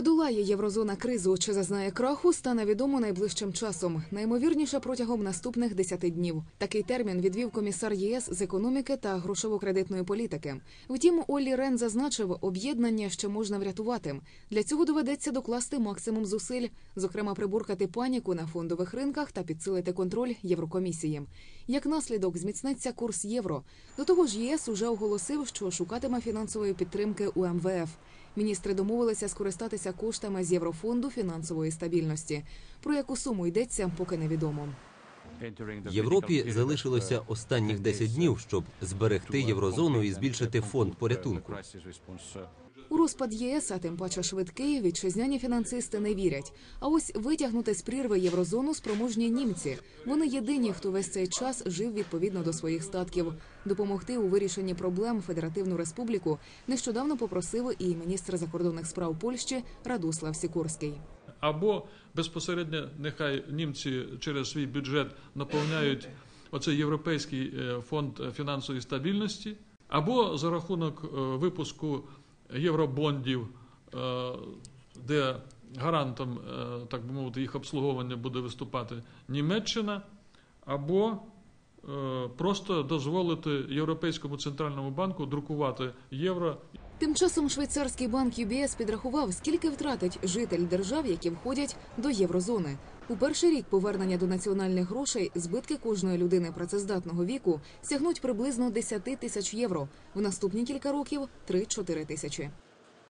подолає єврозона кризу чи зазнає краху, стане відомо найближчим часом. Наймовірніше протягом наступних 10 днів. Такий термін відвів комісар ЄС з економіки та грошово-кредитної політики. Втім, Оллі Рен зазначив, об'єднання ще можна врятувати. Для цього доведеться докласти максимум зусиль, зокрема прибуркати паніку на фондових ринках та підсилити контроль Єврокомісії. Як наслідок зміцниться курс євро. До того ж, ЄС уже оголосив, що шукатиме фінансової підтримки у МВФ. Міністри домовилися скористатися коштами з Єврофонду фінансової стабільності. Про яку суму йдеться, поки невідомо. Європі залишилося останніх 10 днів, щоб зберегти єврозону і збільшити фонд порятунку. У розпад ЄС, а тим паче швидкий, вітчизняні фінансисти не вірять. А ось витягнути з прірви єврозону спроможні німці. Вони єдині, хто весь цей час жив відповідно до своїх статків. Допомогти у вирішенні проблем Федеративну Республіку нещодавно попросив і міністр закордонних справ Польщі Радослав Сікорський. або безпосередньо нехай німці через свій бюджет наповняють оцей європейський е, фонд фінансової стабільності, або за рахунок е, випуску євробондів, е, де гарантом, е, так би мовити, їх обслуговування буде виступати Німеччина, або е, просто дозволити Європейському центральному банку друкувати євро Тим часом швейцарський банк UBS підрахував, скільки втратить житель держав, які входять до єврозони. У перший рік повернення до національних грошей збитки кожної людини працездатного віку сягнуть приблизно 10 тисяч євро. В наступні кілька років 3-4 тисячі.